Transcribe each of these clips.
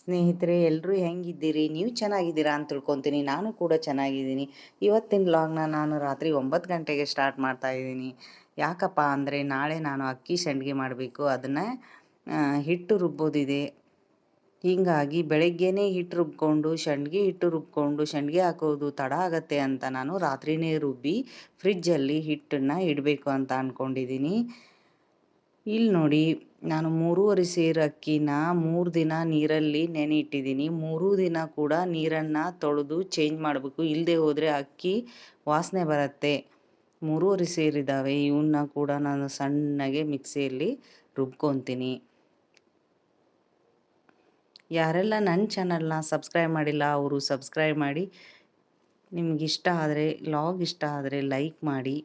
ಸ್ನೇಹಿತರೆ ಎಲ್ಲರೂ ಹೆಂಗಿದ್ದೀರಿ? ನೀವು ಚೆನ್ನಾಗಿದ್ದೀರಾ ಅಂತ ತಿಳ್ಕೊತೀನಿ. ನಾನು ಕೂಡ ಚೆನ್ನಾಗಿದ್ದೀನಿ. ಇವತ್ತಿನ ಲಾಗ್ನ ನಾನು ರಾತ್ರಿ ಒಂಬತ್ತು ಗಂಟೆಗೆ ಸ್ಟಾರ್ಟ್ ಮಾಡ್ತಾ ಇದ್ದೀನಿ. ಯಾಕಪ್ಪ ಅಂದರೆ ನಾಳೆ ನಾನು ಅಕ್ಕಿ ಸಂಡಿಗೆ ಮಾಡಬೇಕು. ಅದನ್ನು ಹಿಟ್ಟು ರುಬ್ಬೋದಿದೆ. ಹೀಗಾಗಿ ಬೆಳಗ್ಗೆನೇ ಹಿಟ್ಟು ರುಬ್ಕೊಂಡು, ಸಂಡಿಗೆ ಹಿಟ್ಟು ರುಬ್ಕೊಂಡು, ಸಂಡಿಗೆ ಹಾಕೋದು ತಡ ಆಗತ್ತೆ ಅಂತ ನಾನು ರಾತ್ರಿನೇ ರುಬ್ಬಿ ಫ್ರಿಜ್ಜಲ್ಲಿ ಹಿಟ್ಟನ್ನು ಇಡಬೇಕು ಅಂತ ಅಂದ್ಕೊಂಡಿದ್ದೀನಿ ಇಲ್ಲಿ ನೋಡಿ ನಾನು ಮೂರುವರೆ ಸೇರು ಅಕ್ಕಿನ ಮೂರು ದಿನ ನೀರಲ್ಲಿ ನೆನೆ ಇಟ್ಟಿದ್ದೀನಿ ಮೂರೂ ದಿನ ಕೂಡ ನೀರನ್ನು ತೊಳೆದು ಚೇಂಜ್ ಮಾಡಬೇಕು. ಇಲ್ಲದೆ ಹೋದರೆ ಅಕ್ಕಿ ವಾಸನೆ ಬರುತ್ತೆ. ಮೂರುವರೆ ಸೇರಿದ್ದಾವೆ ಇವನ್ನ ಕೂಡ ನಾನು ಸಣ್ಣಗೆ ಮಿಕ್ಸಿಯಲ್ಲಿ ರುಬ್ಕೊತೀನಿ. ಯಾರೆಲ್ಲ ನನ್ನ ಚಾನಲ್ನ ಸಬ್ಸ್ಕ್ರೈಬ್ ಮಾಡಿಲ್ಲ, ಅವರು ಸಬ್ಸ್ಕ್ರೈಬ್ ಮಾಡಿ. ನಿಮ್ಗೆ ಇಷ್ಟ ಆದರೆ, ಲಾಗ್ ಇಷ್ಟ ಆದರೆ ಲೈಕ್ ಮಾಡಿ.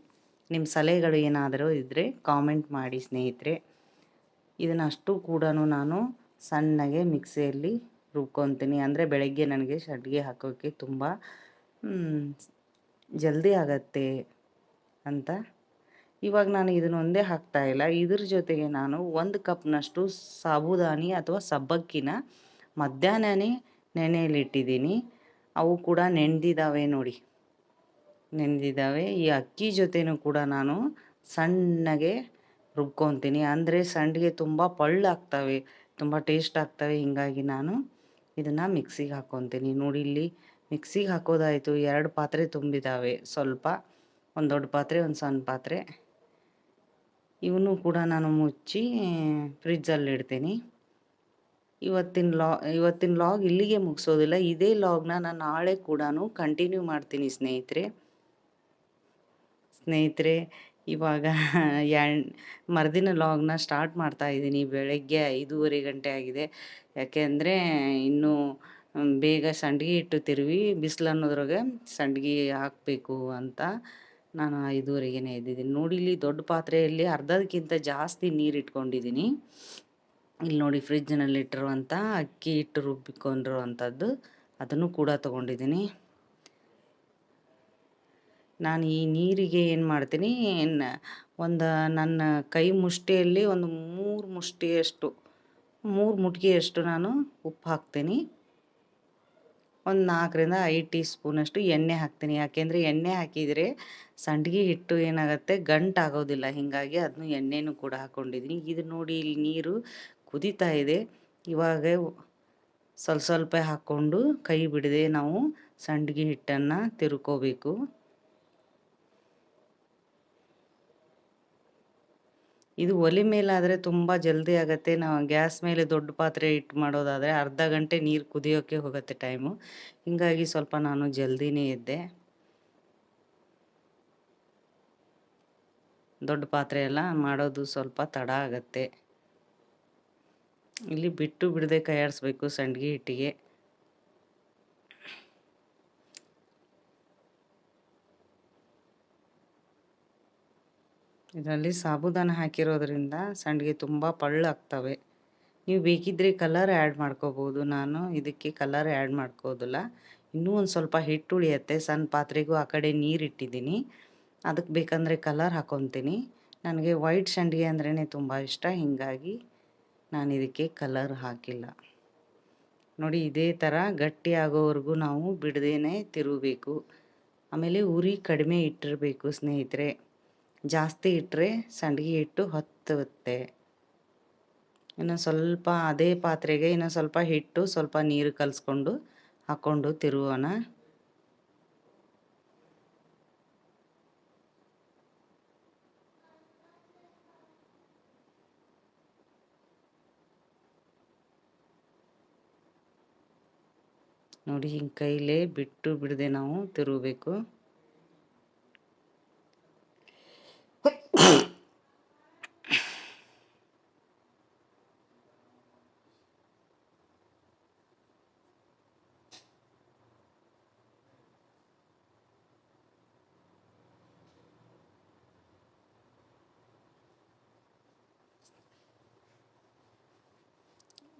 ನಿಮ್ಮ ಸಲಹೆಗಳು ಏನಾದರೂ ಇದ್ದರೆ ಕಾಮೆಂಟ್ ಮಾಡಿ ಸ್ನೇಹಿತರೆ. ಇದನ್ನಷ್ಟು ಕೂಡ ನಾನು ಸಣ್ಣಗೆ ಮಿಕ್ಸಿಯಲ್ಲಿ ರುಬ್ಕೊತೀನಿ. ಅಂದರೆ ಬೆಳಗ್ಗೆ ನನಗೆ ಸಡ್ಗೆ ಹಾಕೋಕ್ಕೆ ತುಂಬ ಜಲ್ದಿ ಆಗತ್ತೆ ಅಂತ. ಇವಾಗ ನಾನು ಇದನ್ನೊಂದೇ ಹಾಕ್ತಾ ಇಲ್ಲ. ಇದ್ರ ಜೊತೆಗೆ ನಾನು ಒಂದು ಕಪ್ನಷ್ಟು ಸಾಬುದಾನಿ ಅಥವಾ ಸಬ್ಬಕ್ಕಿನ ಮಧ್ಯಾಹ್ನನೇ ನೆನೆಯಲ್ಲಿಟ್ಟಿದ್ದೀನಿ ಅವು ಕೂಡ ನೆನೆದಿದ್ದಾವೆ ನೋಡಿ. ನೆನೆದಿದ್ದಾವೆ ಈ ಅಕ್ಕಿ ಜೊತೆನೂ ಕೂಡ ನಾನು ಸಣ್ಣಗೆ ರುಬ್ಕೊತೀನಿ. ಅಂದರೆ ಸಂಡಿಗೆ ತುಂಬ ಪಳ್ಳಾಗ್ತವೆ, ತುಂಬ ಟೇಸ್ಟ್ ಆಗ್ತವೆ, ಹೀಗಾಗಿ ನಾನು ಇದನ್ನು ಮಿಕ್ಸಿಗೆ ಹಾಕ್ಕೊತೀನಿ ನೋಡಿ ಇಲ್ಲಿ ಮಿಕ್ಸಿಗೆ ಹಾಕೋದಾಯಿತು. ಎರಡು ಪಾತ್ರೆ ತುಂಬಿದ್ದಾವೆ ಸ್ವಲ್ಪ, ಒಂದು ದೊಡ್ಡ ಪಾತ್ರೆ, ಒಂದು ಸಣ್ಣ ಪಾತ್ರೆ. ಇವನು ಕೂಡ ನಾನು ಮುಚ್ಚಿ ಫ್ರಿಜ್ಜಲ್ಲಿ ಇಡ್ತೀನಿ. ಇವತ್ತಿನ ಲಾ, ಇವತ್ತಿನ ಲಾಗ್ ಇಲ್ಲಿಗೆ ಮುಗಿಸೋದಿಲ್ಲ. ಇದೇ ಲಾಗ್ನ ನಾನು ನಾಳೆ ಕೂಡ ಕಂಟಿನ್ಯೂ ಮಾಡ್ತೀನಿ ಸ್ನೇಹಿತರೆ. ಸ್ನೇಹಿತರೆ ಇವಾಗ ಎಣ್ ಮರುದಿನ ಲಾಗ್ನ ಸ್ಟಾರ್ಟ್ ಮಾಡ್ತಾ ಇದ್ದೀನಿ. ಬೆಳಗ್ಗೆ ಐದೂವರೆ ಗಂಟೆ ಆಗಿದೆ. ಯಾಕೆಂದರೆ ಇನ್ನೂ ಬೇಗ ಸಂಡ್ಗೆ ಇಟ್ಟು ತಿರುವಿ, ಬಿಸಿಲು ಅನ್ನೋದ್ರಾಗೆ ಸಂಡ್ಗೆ ಹಾಕಬೇಕು ಅಂತ ನಾನು ಐದೂವರೆಗೆ ಇದ್ದಿದ್ದೀನಿ ನೋಡಿ, ಇಲ್ಲಿ ದೊಡ್ಡ ಪಾತ್ರೆಯಲ್ಲಿ ಅರ್ಧದಕ್ಕಿಂತ ಜಾಸ್ತಿ ನೀರು ಇಟ್ಕೊಂಡಿದ್ದೀನಿ. ಇಲ್ಲಿ ನೋಡಿ ಫ್ರಿಜ್ನಲ್ಲಿ ಇಟ್ಟಿರುವಂಥ ಅಕ್ಕಿ ಹಿಟ್ಟು ರುಬ್ಬಿಕೊಂಡಿರುವಂಥದ್ದು ಅದನ್ನು ಕೂಡ ತೊಗೊಂಡಿದ್ದೀನಿ. ನಾನು ಈ ನೀರಿಗೆ ಏನು ಮಾಡ್ತೀನಿ ಒಂದು ನನ್ನ ಕೈ ಮುಷ್ಟಿಯಲ್ಲಿ ಒಂದು ಮೂರು ಮುಷ್ಟಿಯಷ್ಟು, ಮೂರು ಮುಟ್ಗಿಯಷ್ಟು ನಾನು ಉಪ್ಪು ಹಾಕ್ತೀನಿ. ಒಂದು ನಾಲ್ಕರಿಂದ ಐದು ಟೀ ಸ್ಪೂನಷ್ಟು ಎಣ್ಣೆ ಹಾಕ್ತೀನಿ. ಯಾಕೆಂದರೆ ಎಣ್ಣೆ ಹಾಕಿದರೆ ಸಂಡಿಗೆ ಹಿಟ್ಟು ಏನಾಗುತ್ತೆ ಗಂಟಾಗೋದಿಲ್ಲ ಹೀಗಾಗಿ ಅದನ್ನು ಎಣ್ಣೆನೂ ಕೂಡ ಹಾಕ್ಕೊಂಡಿದ್ದೀನಿ ಇದು ನೋಡಿ ಇಲ್ಲಿ ನೀರು ಕುದೀತಾ ಇದೆ. ಇವಾಗ ಸ್ವಲ್ಪ ಸ್ವಲ್ಪ ಹಾಕ್ಕೊಂಡು ಕೈ ಬಿಡದೆ ನಾವು ಸಂಡ್ಗೆ ಹಿಟ್ಟನ್ನು ತಿರ್ಕೋಬೇಕು. ಇದು ಒಲೆ ಮೇಲಾದರೆ ತುಂಬ ಜಲ್ದಿ ಆಗುತ್ತೆ. ನಾವು ಗ್ಯಾಸ್ ಮೇಲೆ ದೊಡ್ಡ ಪಾತ್ರೆ ಇಟ್ಟು ಮಾಡೋದಾದರೆ ಅರ್ಧ ಗಂಟೆ ನೀರು ಕುದಿಯೋಕ್ಕೆ ಹೋಗುತ್ತೆ ಟೈಮು. ಹೀಗಾಗಿ ಸ್ವಲ್ಪ ನಾನು ಜಲ್ದಿನೇ ಇದ್ದೆ ದೊಡ್ಡ ಪಾತ್ರೆ ಎಲ್ಲ ಮಾಡೋದು ಸ್ವಲ್ಪ ತಡ ಆಗುತ್ತೆ. ಇಲ್ಲಿ ಬಿಟ್ಟು ಬಿಡದೆ ಕೈಯಾಡಿಸ್ಬೇಕು ಸಂಡಿಗೆ ಹಿಟ್ಟಿಗೆ. ಇದರಲ್ಲಿ ಸಾಬುದಾನ ಹಾಕಿರೋದ್ರಿಂದ ಸಂಡಿಗೆ ತುಂಬ ಪಳ್ಳಾಗ್ತವೆ. ನೀವು ಬೇಕಿದ್ದರೆ ಕಲರ್ ಆ್ಯಡ್ ಮಾಡ್ಕೋಬೋದು. ನಾನು ಇದಕ್ಕೆ ಕಲರ್ ಆ್ಯಡ್ ಮಾಡ್ಕೋದಿಲ್ಲ. ಇನ್ನೂ ಒಂದು ಸ್ವಲ್ಪ ಹಿಟ್ಟು ಉಳಿಯತ್ತೆ. ಸಣ್ಣ ಪಾತ್ರೆಗೂ ಆ ಕಡೆ ನೀರು ಇಟ್ಟಿದ್ದೀನಿ. ಅದಕ್ಕೆ ಬೇಕಂದರೆ ಕಲರ್ ಹಾಕೊತೀನಿ. ನನಗೆ ವೈಟ್ ಸಂಡಿಗೆ ಅಂದ್ರೇ ತುಂಬ ಇಷ್ಟ. ಹೀಗಾಗಿ ನಾನು ಇದಕ್ಕೆ ಕಲರ್ ಹಾಕಿಲ್ಲ. ನೋಡಿ, ಇದೇ ಥರ ಗಟ್ಟಿ ಆಗೋವರೆಗೂ ನಾವು ಬಿಡದೇನೆ ತಿರುಗಬೇಕು. ಆಮೇಲೆ ಉರಿ ಕಡಿಮೆ ಇಟ್ಟಿರಬೇಕು ಸ್ನೇಹಿತರೆ. ಜಾಸ್ತಿ ಇಟ್ಟರೆ ಸಂಡಿಗೆ ಹಿಟ್ಟು ಹೊತ್ತುತ್ತೆ. ಇನ್ನು ಸ್ವಲ್ಪ ಅದೇ ಪಾತ್ರೆಗೆ ಇನ್ನು ಸ್ವಲ್ಪ ಹಿಟ್ಟು, ಸ್ವಲ್ಪ ನೀರು ಕಲಿಸ್ಕೊಂಡು ಹಾಕ್ಕೊಂಡು ತಿರುಗೋಣ ನೋಡಿ, ಹಿಂಗೆ ಕೈಲೇ ಬಿಟ್ಟು ಬಿಡದೆ ನಾವು ತಿರುಗಬೇಕು.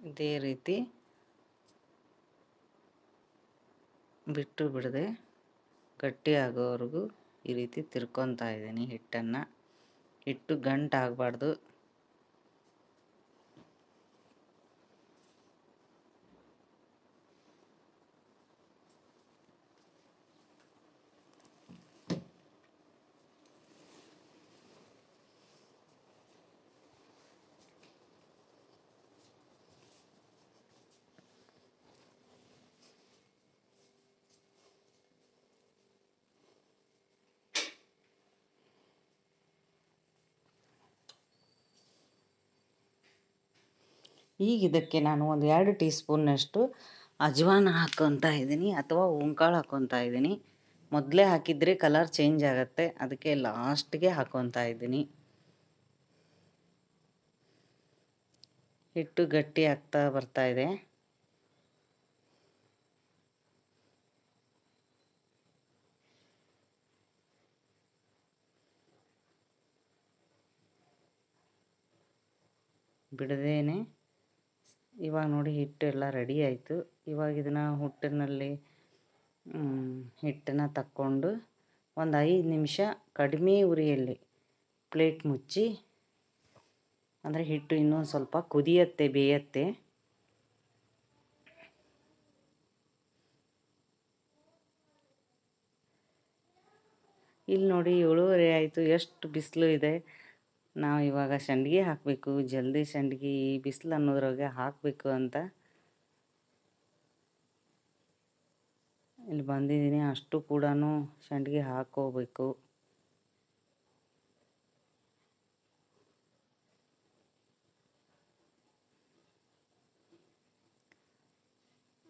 ಇದೇ ರೀತಿ ಬಿಟ್ಟು ಬಿಡದೆ ಗಟ್ಟಿ ಆಗೋವರೆಗೂ ಈ ರೀತಿ ತಿರ್ಕೊತಾ ಇದ್ದೀನಿ ಹಿಟ್ಟನ್ನು. ಹಿಟ್ಟು ಗಂಟು ಈಗ ಇದಕ್ಕೆ ನಾನು ಒಂದು ಎರಡು ಟೀ ಸ್ಪೂನ್ನಷ್ಟು ಅಜ್ವಾನ ಹಾಕ್ಕೊತಾ ಇದ್ದೀನಿ ಅಥವಾ ಓಂಕಾಳು ಹಾಕ್ಕೊತಾ ಇದ್ದೀನಿ. ಮೊದಲೇ ಹಾಕಿದರೆ ಕಲರ್ ಚೇಂಜ್ ಆಗುತ್ತೆ. ಅದಕ್ಕೆ ಲಾಸ್ಟ್ಗೆ ಹಾಕ್ಕೊತಾ ಇದ್ದೀನಿ. ಹಿಟ್ಟು ಗಟ್ಟಿ ಆಗ್ತಾ ಬರ್ತಾ ಇದೆ. ಬಿಡದೇನೆ. ಇವಾಗ ನೋಡಿ ಹಿಟ್ಟು ಎಲ್ಲ ರೆಡಿ ಆಯಿತು. ಇವಾಗ ಇದನ್ನು ಹುಟ್ಟಿನಲ್ಲಿ ಹಿಟ್ಟನ್ನು ತಕ್ಕೊಂಡು ಒಂದು ಐದು ನಿಮಿಷ ಕಡಿಮೆ ಉರಿಯಲ್ಲಿ ಪ್ಲೇಟ್ ಮುಚ್ಚಿ, ಅಂದರೆ ಹಿಟ್ಟು ಇನ್ನೊಂದು ಸ್ವಲ್ಪ ಕುದಿಯತ್ತೆ, ಬೇಯತ್ತೆ. ಇಲ್ಲಿ ನೋಡಿ ಏಳುವರೆ ಆಯಿತು, ಎಷ್ಟು ಬಿಸಿಲು ಇದೆ. ನಾವು ಇವಾಗ ಸಂಡ್ಗೆ ಹಾಕಬೇಕು, ಜಲ್ದಿ ಈ ಬಿಸಿಲು ಅನ್ನೋದ್ರೊಳಗೆ ಹಾಕಬೇಕು ಅಂತ. ಇಲ್ಲಿ ಬಂದಿದ್ದೀನಿ, ಅಷ್ಟು ಕೂಡ ಸಂಡ್ಗೆ ಹಾಕೋಬೇಕು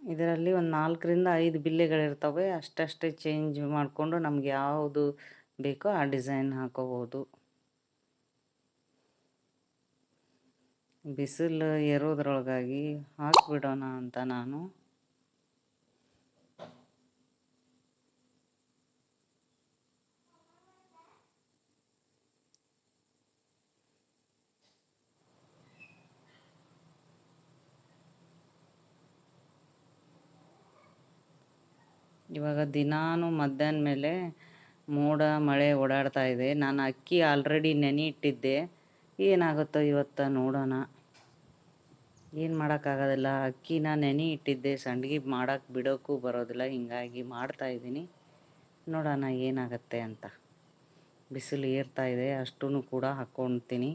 ಇದರಲ್ಲಿ ಒಂದು ನಾಲ್ಕರಿಂದ ಐದು ಬಿಲ್ಲೆಗಳಿರ್ತವೆ ಅಷ್ಟಷ್ಟೇ ಚೇಂಜ್ ಮಾಡಿಕೊಂಡು ನಮ್ಗೆ ಯಾವುದು ಬೇಕೋ ಆ ಡಿಸೈನ್ ಹಾಕೋಬೋದು. ಬಿಸಿಲು ಏರೋದ್ರೊಳಗಾಗಿ ಹಾಕಿಬಿಡೋಣ ಅಂತ ನಾನು. ಇವಾಗ ದಿನಾನು ಮಧ್ಯಾಹ್ನ ಮೇಲೆ ಮೋಡ, ಮಳೆ ಓಡಾಡ್ತಾ ಇದೆ. ನಾನು ಅಕ್ಕಿ ಆಲ್ರೆಡಿ ನೆನೆ ಇಟ್ಟಿದ್ದೆ ಏನಾಗುತ್ತೋ ಇವತ್ತು ನೋಡೋಣ. ಏನು ಮಾಡೋಕ್ಕಾಗೋದಿಲ್ಲ. ಅಕ್ಕಿನ ನೆನೆ ಇಟ್ಟಿದ್ದೆ. ಸಂಡ್ಗಿ ಮಾಡೋಕ್ಕೆ ಬಿಡೋಕ್ಕೂ ಬರೋದಿಲ್ಲ. ಹಿಂಗಾಗಿ ಮಾಡ್ತಾ ಇದ್ದೀನಿ. ನೋಡೋಣ ಏನಾಗತ್ತೆ ಅಂತ. ಬಿಸಿಲು ಏರ್ತಾ ಇದೆ. ಅಷ್ಟೂ ಕೂಡ ಹಾಕ್ಕೊಳ್ತೀನಿ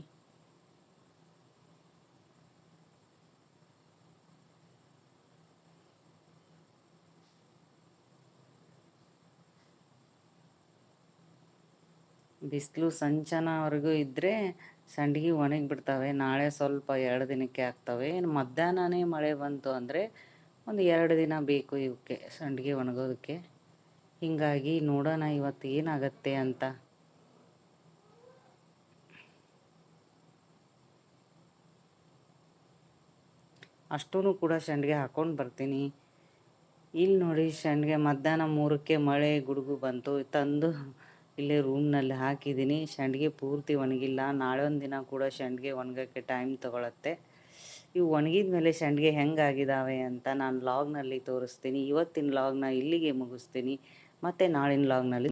ಬಿಸಿಲು ಸಂಚನವರೆಗೂ ಇದ್ದರೆ ಸಂಡ್ಗೆ ಒಣಗಿ ಬಿಡ್ತವೆ. ನಾಳೆ ಸ್ವಲ್ಪ ಎರಡು ದಿನಕ್ಕೆ ಆಗ್ತವೆ. ಇನ್ನು ಮಧ್ಯಾಹ್ನನೇ ಮಳೆ ಬಂತು ಅಂದರೆ ಒಂದು ಎರಡು ದಿನ ಬೇಕು ಇವಕ್ಕೆ ಸಂಡಿಗೆ ಒಣಗೋದಕ್ಕೆ. ಹೀಗಾಗಿ ನೋಡೋಣ ಇವತ್ತು ಏನಾಗತ್ತೆ ಅಂತ. ಅಷ್ಟೂ ಕೂಡ ಸಂಡಿಗೆ ಹಾಕ್ಕೊಂಡು ಬರ್ತೀನಿ. ಇಲ್ಲಿ ನೋಡಿ ಸಂಡಿಗೆ ಮಧ್ಯಾಹ್ನ ಮೂರಕ್ಕೆ ಮಳೆ ಗುಡುಗು ಬಂತು. ತಂದು ಇಲ್ಲೇ ರೂಮ್ನಲ್ಲಿ ಹಾಕಿದ್ದೀನಿ. ಸಂಡಿಗೆ ಪೂರ್ತಿ ಒಣಗಿಲ್ಲ. ನಾಳೆ ಒಂದು ದಿನ ಕೂಡ ಸಂಡಿಗೆ ಒಣಗೋಕ್ಕೆ ಟೈಮ್ ತೊಗೊಳತ್ತೆ. ಇವು ಒಣಗಿದ ಮೇಲೆ ಸಂಡಿಗೆ ಹೆಂಗಾಗಿದ್ದಾವೆ ಅಂತ ನಾನು ಲಾಗ್ನಲ್ಲಿ ತೋರಿಸ್ತೀನಿ. ಇವತ್ತಿನ ಲಾಗ್ನ ಇಲ್ಲಿಗೆ ಮುಗಿಸ್ತೀನಿ. ಮತ್ತು ನಾಳಿನ ಲಾಗ್ನಲ್ಲಿ